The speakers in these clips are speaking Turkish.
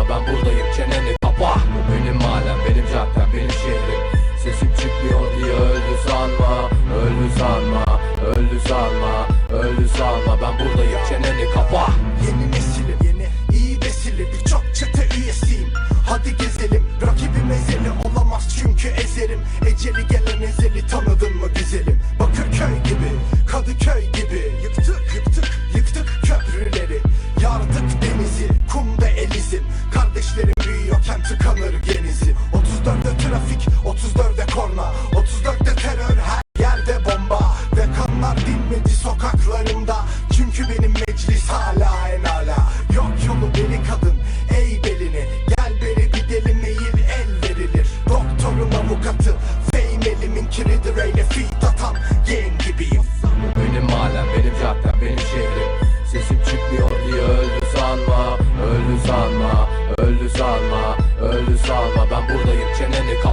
sanma ben buradayım çeneni kapa. Bu benim mahallem benim caddem benim şehrim. Sesim çıkmıyor diye öldü sanma Öldü sanma öldü sanma Öldü sanma. Ben buradayım çeneni kapa. Yeni nesilim yeni iyi vesile Birçok çete üyesiyim. Hadi gezelim Rakibim ezeli olamaz çünkü ezerim. Eceli gelen ezeli tanıdın mı güzelim? Bakırköy gibi Kadıköy gibi. Yıktık yıktık korna 34'te terör her yerde bomba. Ve dinmedi sokaklarımda Çünkü benim meclis hala en ala. Yok yolu beni kadın ey belini Gel beri bir deli değil el verilir. Doktorun avukatı fame elimin kiridir. Eyle feed atan gang gibiyim. Benim mahallem benim caddem benim şehrim. Sesim çıkmıyor diye öldü sanma Öldü sanma öldü sanma Öldü sanma. Ben buradayım çeneni kapa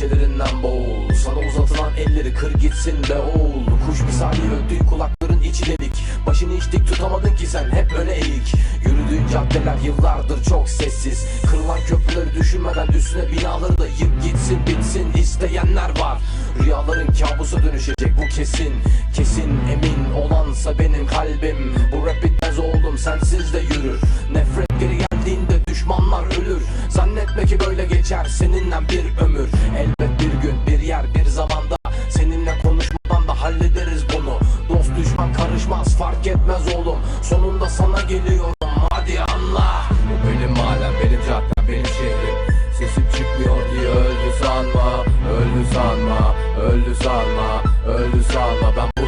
attığın kelepçelerinden boğul. Sana uzatılan elleri kır gitsin be oğul. Kuş misali öldüğün kulakların içi delik. Başını hiç dik tutamadın ki sen hep öne eğik. Yürüdüğün caddeler yıllardır çok sessiz. Kırılan köprüleri düşünmeden üstüne binaları da yık gitsin bitsin. İsteyenler var. Rüyaların kabusa dönüşecek bu kesin. Kesin emin olansa benim kalbim. Bu rap bitmez oğlum sensiz de yürür. Nefret geri geldiğinde düşmanlar ölür. Zannetme ki böyle geçer seninle bir ömür. Elbet etmez oğlum. Sonunda sana geliyorum. Hadi anla. Bu benim mahallem benim caddem benim şehrim. Sesim çıkmıyor diye öldü sanma Öldü sanma öldü sanma Öldü sanma. Ben